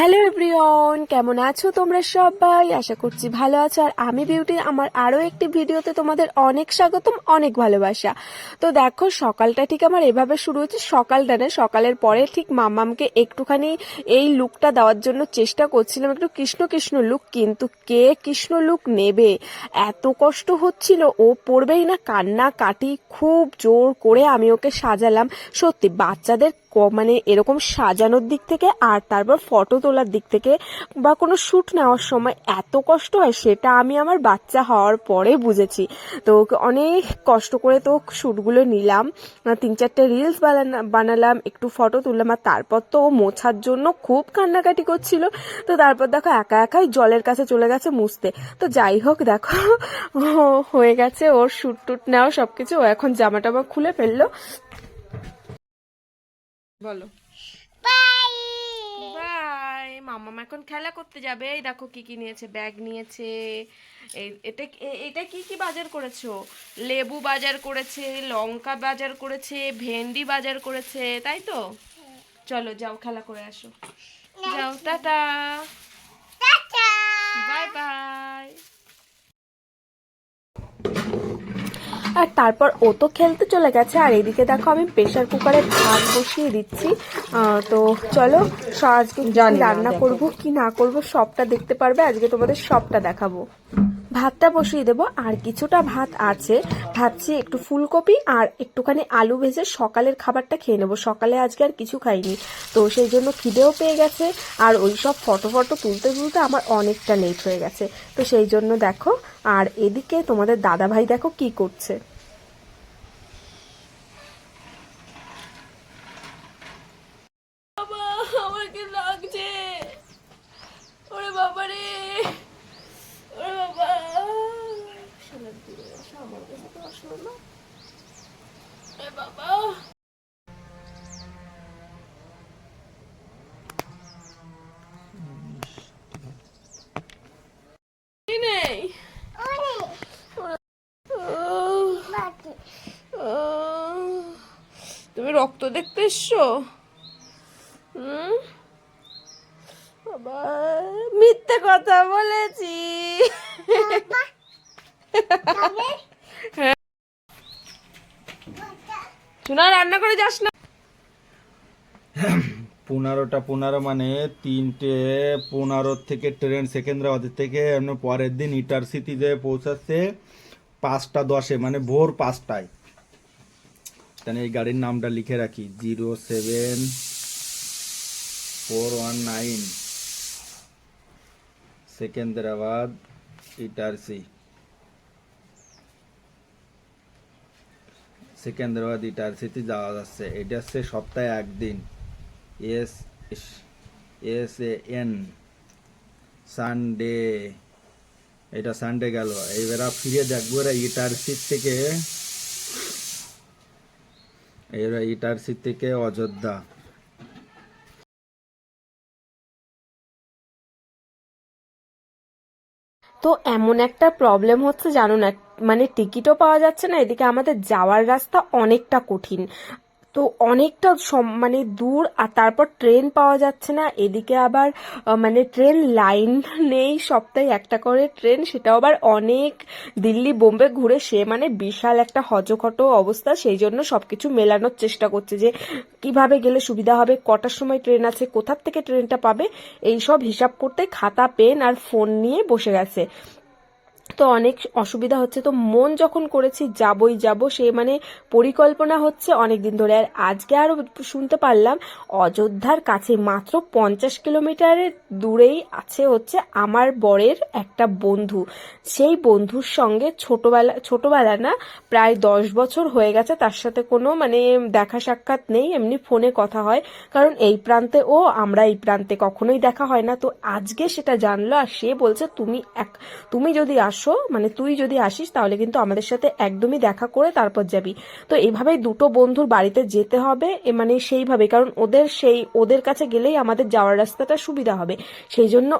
Hello everyone কেমন আছো তোমরা সবাই? আশা করছি ভালো আছো। আর আমি বিউটি আমার আরও একটি ভিডিওতে তোমাদের অনেক স্বাগতম, অনেক ভালোবাসা। তো দেখো, সকালটা ঠিক আমার এভাবে শুরু হয়েছে। সকালটা না, সকালের পরে ঠিক মামামকে একটুখানি এই লুকটা দেওয়ার জন্য চেষ্টা করছিলাম, একটু কৃষ্ণ কৃষ্ণ লুক কিন্তু কে কৃষ্ণ লুক নেবে? এত কষ্ট হচ্ছিল, ও পড়বেই না, কান্না কাটি খুব জোর করে আমি ওকে সাজালাম। সত্যি, বাচ্চাদের মানে এরকম সাজানোর দিক থেকে আর তারপর ফটো তোলার দিক থেকে বা কোনো শ্যুট নেওয়ার সময় এত কষ্ট হয়, সেটা আমি আমার বাচ্চা হওয়ার পরে বুঝেছি। তো অনেক কষ্ট করে তো শ্যুটগুলো নিলাম তিন চারটে রিলস বানালাম, একটু ফটো তুললাম, আর তারপর তো মোছার জন্য খুব কান্নাকাটি করছিল। তো তারপর দেখো একা একাই জলের কাছে চলে গেছে মুছতে। তো যাই হোক, দেখো হয়ে গেছে ওর শ্যুট টুট নেওয়া সবকিছু। ও এখন জামা টামা খুলে ফেলল। বলো। বাই মামাম এখন খেলা করতে যাবে। এই দেখো কি কি নিয়েছে ব্যাগ নিয়েছে এই এটা এটা কি কি বাজার করেছ? লেবু বাজার করেছে লঙ্কা বাজার করেছে ভেন্ডি বাজার করেছে তাই তো? চলো যাও খেলা করে আসো। যাও টাটা। Bye bye. আর তারপর ও তো খেলতে চলে গেছে। আর এদিকে দেখো আমি প্রেশার কুকারে ভাত বসিয়ে দিচ্ছি। তো চলো আজকে রান্না করব কি না করব সবটা দেখতে পারবে। আজকে তোমাদের সবটা দেখাবো। ভাতটা বসিয়ে দেবো। আর কিছুটা ভাত আছে। ভাবছি একটু ফুলকপি আর একটুখানি আলু ভেজে সকালের খাবারটা খেয়ে নেব। সকালে আজকে আর কিছু খাইনি। তো সেই জন্য খিদেও পেয়ে গেছে। আর ওই সব ফটো ফটো তুলতে তুলতে আমার অনেকটা লেট হয়ে গেছে। তো সেই জন্য দেখো আর এদিকে তোমাদের দাদা ভাই দেখো কি করছে বাবা আমার কি লাগছে ওরে বাবা রে ওরে বাবা শালা দূরে আসো, আমার কাছে তো আসলো না ওরে বাবা কি নেই আহ, তুমি রক্ত দেখতে এসছো? মিথ্যে কথা বলেছি। হ্যাঁ। শোনা রান্না করে যাস না। পনেরোটা পনেরো মানে তিনটে পনেরো থেকে ট্রেন সেকেন্দ্রাবাদের থেকে এমনি পরের দিন ইটারসিটিতে পৌঁছাচ্ছে পাঁচটা দশে মানে ভোর পাঁচটায়। তাহলে এই গাড়ির নামটা লিখে রাখি, zero seven four one nine. Secunderabad Itarsi Secunderabad ইটারসিতে যাওয়া যাচ্ছে। এটা হচ্ছে সপ্তাহে একদিন। S S A N Sunday এটা সানডে গেল। এইবার ফিরে দেখব এরা ইটারসিট থেকে এরা ইটারসিট থেকে অযোধ্যা। তো এমন একটা প্রবলেম হচ্ছে, জানো না মানে টিকিটও পাওয়া যাচ্ছে না, এদিকে আমাদের যাওয়ার রাস্তা অনেকটা কঠিন। তো অনেকটা মানে দূর, আর তারপর ট্রেন পাওয়া যাচ্ছে না। এদিকে আবার মানে ট্রেন লাইন নেই সপ্তাহে একটা করে ট্রেন, সেটাও আবার অনেক দিল্লি, বোম্বে ঘুরে সে মানে বিশাল একটা হজখটো অবস্থা। সেই জন্য সবকিছু মেলানোর চেষ্টা করছে যে কীভাবে গেলে সুবিধা হবে, কটার সময় ট্রেন আছে, কোথার থেকে ট্রেনটা পাবে এই সব হিসাব করতে খাতা, পেন আর ফোন নিয়ে বসে গেছে। তো অনেক অসুবিধা হচ্ছে। তো মন যখন করেছি, যাবই যাব, সে মানে পরিকল্পনা হচ্ছে অনেক দিন ধরে। আর আজকে আরও শুনতে পারলাম, অযোধ্যার কাছে মাত্র পঞ্চাশ কিলোমিটারের দূরেই আছে হচ্ছে আমার বরের একটা বন্ধু। সেই বন্ধুর সঙ্গে ছোটবেলা ছোটবেলা না প্রায় দশ বছর হয়ে গেছে। তার সাথে কোনো মানে দেখা সাক্ষাৎ নেই, এমনি ফোনে কথা হয়। কারণ এই প্রান্তে ও, আমরা এই প্রান্তে কখনোই দেখা হয় না। তো আজকে সেটা জানলো আর সে বলছে, তুমি এক, তুমি যদি আসো আসো মানে তুই যদি আসিস তাহলে কিন্তু আমাদের সাথে একদমই দেখা করে তারপর যাবি। তো এইভাবেই দুটো বন্ধুর বাড়িতে যেতে হবে মানে সেইভাবে, কারণ ওদের সেই, ওদের কাছে গেলেই আমাদের যাওয়ার রাস্তাটা সুবিধা হবে। সেই জন্য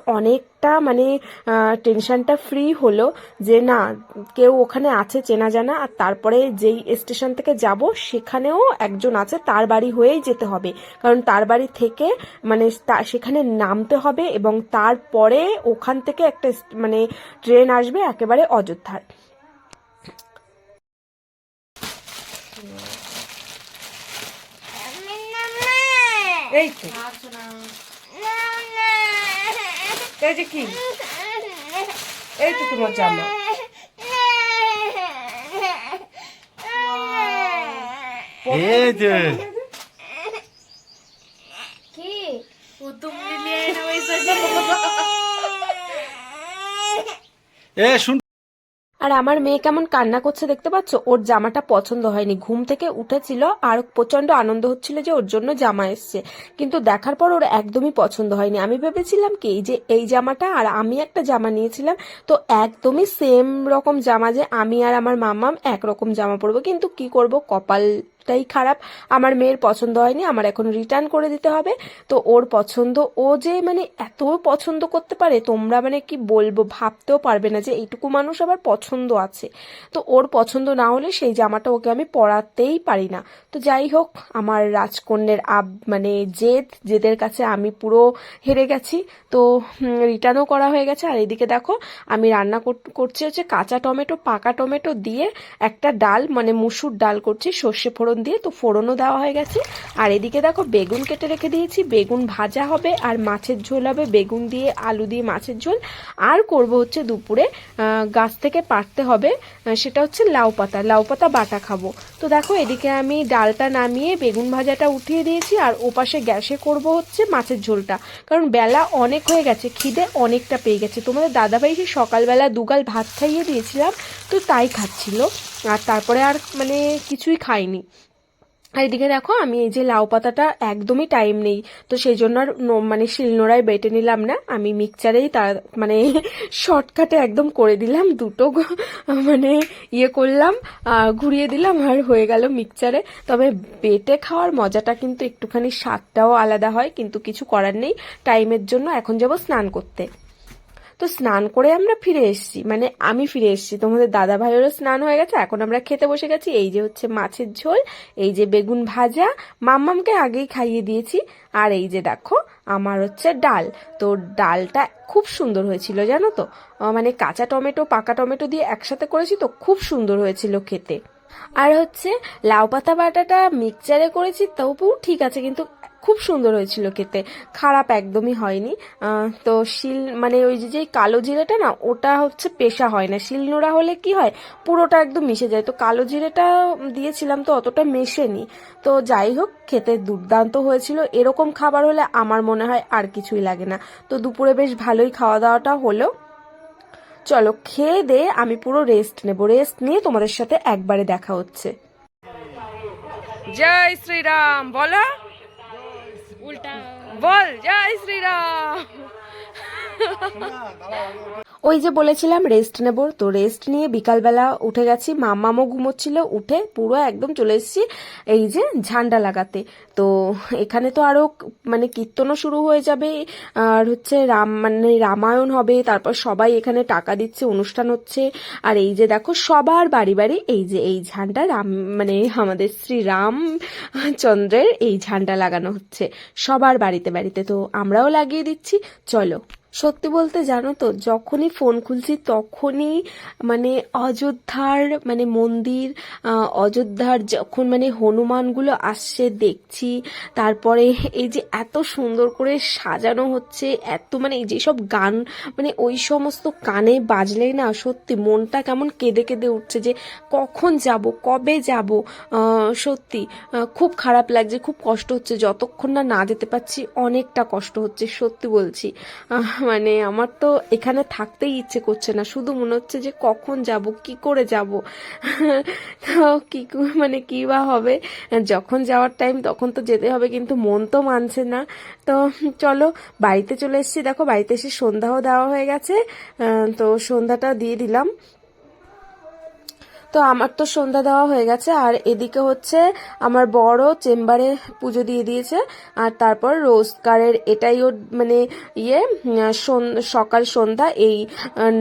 অনেকটা মানে টেনশনটা ফ্রি হলো যে না কেউ ওখানে আছে চেনা জানা আর তারপরে যেই স্টেশন থেকে যাব সেখানেও একজন আছে তার বাড়ি হয়েই যেতে হবে। কারণ তার বাড়ি থেকে মানে তা- সেখানে নামতে হবে এবং তারপরে ওখান থেকে একটা মানে ট্রেন আসবে একেবারে অযোধ্যার এই তো। এই যে কি? এই তো তোমার জামা। এই যে। কি? এ শুন আর আমার মেয়ে কেমন কান্না করছে দেখতে পাচ্ছ? ওর জামাটা পছন্দ হয়নি। ঘুম থেকে উঠেছিল আর প্রচণ্ড আনন্দ হচ্ছিল যে ওর জন্য জামা এসছে। কিন্তু দেখার পর ওর একদমই পছন্দ হয়নি। আমি ভেবেছিলাম কি, যে এই জামাটা আর আমি একটা জামা নিয়েছিলাম, তো একদমই সেম রকম জামা যে আমি আর আমার মামাম একরকম জামা পরবো। কিন্তু কি করব? কপালটাই খারাপ। আমার মেয়ের পছন্দ হয়নি, আমার এখন রিটার্ন করে দিতে হবে। তো ওর পছন্দ, ও যে মানে এত পছন্দ করতে পারে, তোমরা মানে কি বলব, ভাবতেও পারবে না যে এইটুকু মানুষ আবার পছন্দ আছে। তো ওর পছন্দ না হলে সেই জামাটা ওকে আমি পরাতেই পারি না। তো যাই হোক, আমার রাজকন্যের আব মানে জেদ, জেদের কাছে আমি পুরো হেরে গেছি। তো রিটার্নও করা হয়ে গেছে। আর এদিকে দেখো, আমি রান্না কর- করছি হচ্ছে কাঁচা টমেটো, পাকা টমেটো দিয়ে একটা ডাল মানে মুসুর ডাল করছি, সর্ষে ফোড়ন দিয়ে, তো ফোড়নও দেওয়া হয়ে গেছে। আর এদিকে দেখো, বেগুন কেটে রেখে দিয়েছি। বেগুন ভাজা হবে, আর মাছের ঝোল হবে। বেগুন দিয়ে, আলু দিয়ে মাছের ঝোল। আর করব হচ্ছে দুপুরে গাছ থেকে পাড়তে হবে সেটা হচ্ছে লাউ পাতা। লাউ পাতা, বাটা খাব। তো দেখো, এদিকে আমি ডালটা নামিয়ে বেগুন ভাজাটা উঠিয়ে দিয়েছি, আর ওপাশে গ্যাসে করব হচ্ছে মাছের ঝোলটা। কারণ বেলা অনেক হয়ে গেছে, খিদে অনেকটা পেয়ে গেছে। তোমাদের দাদাভাইকে সকালবেলা দুগাল ভাত খাইয়ে দিয়েছিলাম, তো তাই খাচ্ছিল। আর তারপরে আর মানে কিছুই খাইনি। আর এদিকে দেখো, আমি এই যে লাউ পাতাটা একদমই টাইম নেই। তো সেই জন্য আর মানে শিলনোড়ায় বেটে নিলাম না। আমি মিক্সচারেই তার মানে শর্টকাটে একদম করে দিলাম, দুটো মানে ইয়ে করলাম ঘুরিয়ে দিলাম আর হয়ে গেল মিক্সচারে তবে বেটে খাওয়ার মজাটা কিন্তু একটুখানি স্বাদটাও আলাদা হয়, কিন্তু কিছু করার নেই। টাইমের জন্য এখন যাব স্নান করতে। তো স্নান করে আমরা ফিরে এসেছি। মানে আমি ফিরে এসেছি। তোমাদের দাদা ভাইয়েরও স্নান হয়ে গেছে, এখন আমরা খেতে বসে গেছি। এই যে হচ্ছে মাছের ঝোল, এই যে বেগুন ভাজা। মাম্মামকে আগেই খাইয়ে দিয়েছি। আর এই যে দেখো, আমার হচ্ছে ডাল। তো ডালটা খুব সুন্দর হয়েছিল, জানো তো? মানে কাঁচা টমেটো, পাকা টমেটো দিয়ে একসাথে করেছি তো খুব সুন্দর হয়েছিল খেতে। আর হচ্ছে লাউ পাতা বাটাটা মিক্সচারে করেছি তবুও ঠিক আছে, কিন্তু খুব সুন্দর হয়েছিল খেতে। খারাপ একদমই হয়নি। তো শিল মানে ওই যে যে কালো জিরেটা না, ওটা হচ্ছে পেশা হয় না। শিল নোড়া হলে কি হয়, পুরোটা একদম মিশে যায়। তো কালো জিরেটা দিয়েছিলাম, তো অতটা মেশেনি। তো যাই হোক, খেতে দুর্দান্ত হয়েছিল। এরকম খাবার হলে আমার মনে হয় আর কিছুই লাগে না। তো দুপুরে বেশ ভালোই খাওয়া দাওয়াটা হলো। চলো খেয়ে দে আমি পুরো রেস্ট নেব। রেস্ট নিয়ে তোমাদের সাথে একবারে দেখা হচ্ছে। জয় শ্রীরাম বলো? উল্টা। বল জয় শ্রীরাম। ওই যে বলেছিলাম রেস্ট নেব। তো রেস্ট নিয়ে বিকালবেলা উঠে গেছি মামামও ঘুমোচ্ছিল, উঠে পুরো একদম চলে এসেছি এই যে ঝান্ডা লাগাতে। তো এখানে তো আরও মানে কীর্তনও শুরু হয়ে যাবে, আর হচ্ছে রাম মানে রামায়ণ হবে, তারপর সবাই এখানে টাকা দিচ্ছে, অনুষ্ঠান হচ্ছে। আর এই যে দেখো, সবার বাড়ি বাড়ি এই যে, এই ঝান্ডা রাম মানে আমাদের শ্রী রাম চন্দ্রের এই ঝান্ডা লাগানো হচ্ছে, সবার বাড়িতে বাড়িতে। তো আমরাও লাগিয়ে দিচ্ছি, চলো। সত্যি বলতে জানো তো, যখনই ফোন খুলছি তখনই মানে অযোধ্যার মানে মন্দির অযোধ্যার যখন মানে হনুমানগুলো আসছে দেখছি, তারপরে এই যে এত সুন্দর করে সাজানো হচ্ছে, এত মানে এই যেসব গান মানে ওই সমস্ত কানে বাজলেই না সত্যি মনটা কেমন কেঁদে কেঁদে উঠছে যে কখন যাব, কবে যাব সত্যি খুব খারাপ লাগছে, খুব কষ্ট হচ্ছে, যতক্ষণ না না যেতে পারছি অনেকটা কষ্ট হচ্ছে, সত্যি বলছি। মানে আমার তো এখানে থাকতেই ইচ্ছে করছে না। শুধু মনে হচ্ছে যে কখন যাব, কি করে যাব? তো কি মানে কি বা হবে? যখন যাওয়ার টাইম তখন তো যেতে হবে, কিন্তু মন তো মানছে না। তো চলো, বাড়িতে চলে এসেছি। দেখো, বাড়িতে এসে সন্ধ্যাও দেওয়া হয়ে গেছে। তো সন্ধ্যাটা দিয়ে দিলাম। তো আমার তো সন্ধ্যা দেওয়া হয়ে গেছে, আর এদিকে হচ্ছে আমার বড় চেম্বারে পুজো দিয়ে দিয়েছে, আর তারপর রোজগারের এটাই ওর মানে ইয়ে সকাল সন্ধ্যা এই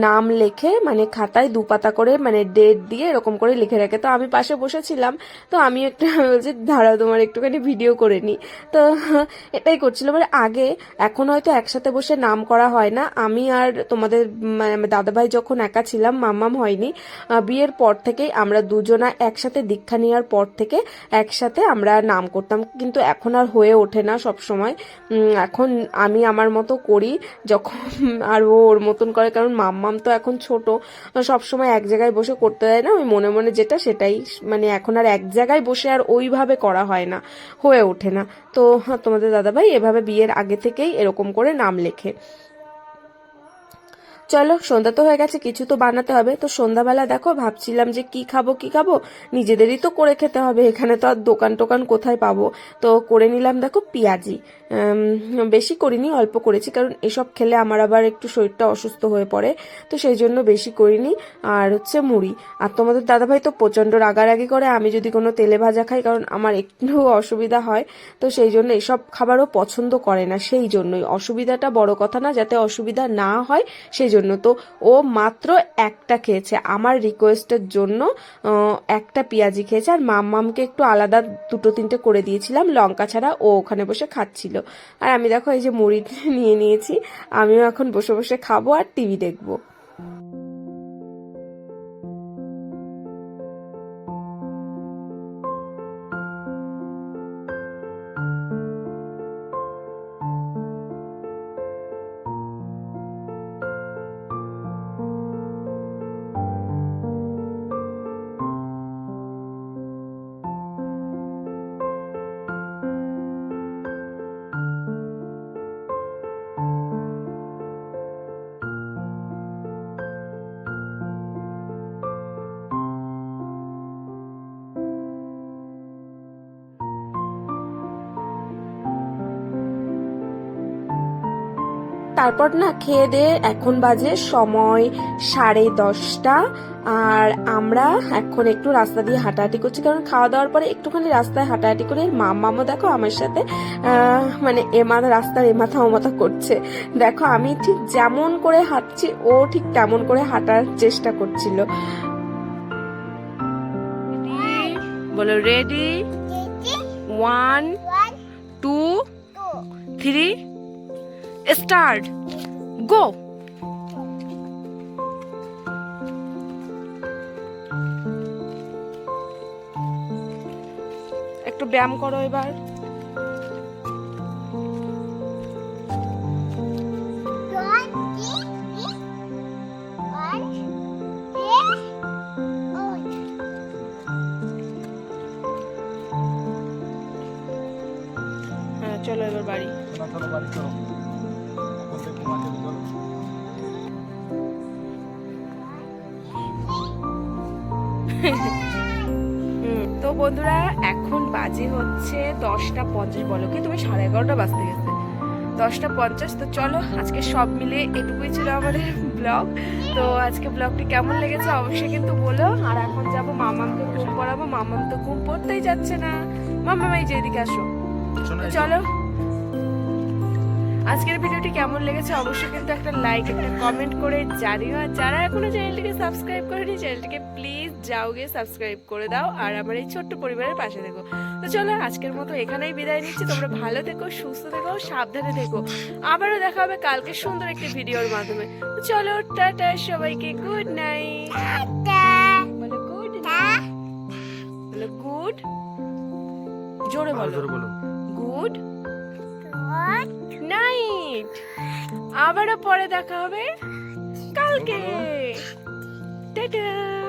নাম লেখে মানে খাতায় দু পাতা করে মানে ডেট দিয়ে এরকম করে লিখে রাখে। তো আমি পাশে বসেছিলাম, তো আমি একটু বলছি, দাঁড়াও, তোমার একটুখানি ভিডিও করে নিই তো এটাই করছিলাম মানে আগে, এখন হয়তো একসাথে বসে নাম করা হয় না। আমি আর তোমাদের মানে দাদাভাই যখন একা ছিলাম, মাম্মাম হয়নি। বিয়ের পর থেকেই আমরা দুজনা একসাথে দীক্ষা নেওয়ার পর থেকে একসাথে আমরা নাম করতাম। কিন্তু এখন আর হয়ে ওঠে না সব সময় এখন আমি আমার মতো করি যখন আর ও ওর মতন করে, কারণ মাম্মাম তো এখন ছোট। সব সময় এক জায়গায় বসে করতে দেয় না, ওই মনে মনে যেটা সেটাই। মানে এখন আর এক জায়গায় বসে আর ওইভাবে করা হয় না, হয়ে ওঠে না। তো তোমাদের দাদাভাই এভাবে বিয়ের আগে থেকেই এরকম করে নাম লেখে। চলো, সন্ধ্যা তো হয়ে গেছে, কিছু তো বানাতে হবে। তো সন্ধ্যাবেলা দেখো, ভাবছিলাম যে কি খাব কি খাব, নিজেদেরই তো করে খেতে হবে। এখানে তো আর দোকান টোকান কোথায় পাবো? তো করে নিলাম দেখো পেঁয়াজি। বেশি করিনি, অল্প করেছি, কারণ এসব খেলে আমার আবার একটু শরীরটা অসুস্থ হয়ে পড়ে। তো সেই জন্য বেশি করিনি। আর হচ্ছে মুড়ি। আর তোমাদের দাদাভাই তো প্রচণ্ড রাগারাগি করে, আমি যদি কোনো তেলে ভাজা খাই, কারণ আমার একটু অসুবিধা হয়। তো সেই জন্য এসব খাবারও পছন্দ করে না, সেই জন্যই। অসুবিধাটা বড় কথা না, যাতে অসুবিধা না হয়, সেই জন্য তো ও মাত্র একটা খেয়েছে। আমার রিকোয়েস্টের জন্য একটা পেঁয়াজি খেয়েছে। আর মাম্মামকে একটু আলাদা দুটো তিনটে করে দিয়েছিলাম। লঙ্কা ছাড়া ও ওখানে বসে খাচ্ছিল। আর আমি দেখো এই যে মুড়ি নিয়ে নিয়েছি। আমিও এখন বসে বসে খাব আর টিভি দেখব। তারপর না খেয়ে দিয়ে এখন বাজে সময় সাড়ে দশটা। আর আমরা এখন একটু রাস্তা দিয়ে হাঁটাহাঁটি করছি কারণ খাওয়া দাওয়ার পরে একটুখানি রাস্তায় হাঁটাহাঁটি করে মা মামা দেখো আমার সাথে মানে এমাথা রাস্তার এমাথা ওমাথা করছে। দেখো আমি ঠিক যেমন করে হাঁটছি ও ঠিক তেমন করে হাঁটার চেষ্টা করছিল। বলো ready one two three start go. একটু ব্যায়াম করো এবার। হ্যাঁ চলো এবার বাড়ি। চলো বাড়ি চলো। তো বন্ধুরা এখন বাজে হচ্ছে দশটা পঞ্চাশ বলো কি? তুমি সাড়ে এগারোটা বাজতে গেছে। দশটা পঞ্চাশ তো চলো আজকে সব মিলে এটুকুই ছিল আমাদের ব্লগ। তো আজকে ব্লগটি কেমন লেগেছে অবশ্যই কিন্তু বলো। আর এখন যাব মামামকে ঘুম পড়াবো। মামাম তো ঘুম পড়তেই যাচ্ছে না। মামাম এই যে এদিকে আসো চলো আজকের ভিডিওটি কেমন লেগেছে অবশ্যই কিন্তু একটা লাইক একটা কমেন্ট করে জানিও। আর যারা এখনও চ্যানেলটিকে সাবস্ক্রাইব করেনি চ্যানেলটিকে প্লিজ যাও গিয়ে সাবস্ক্রাইব করে দাও আর আমার এই ছোট্ট পরিবারের পাশে থেকো। তো চলো আজকের মতো এখানেই বিদায় নিচ্ছি। তোমরা ভালো থেকো সুস্থ থেকো সাবধানে থেকো। আবারও দেখা হবে কালকে সুন্দর একটি ভিডিওর মাধ্যমে। তো চলো টাটা সবাইকে গুড নাইট বলো গুড বলো গুড জোরে বলো। গুড নাইট আবারও পরে দেখা হবে। কালকে। টাটা।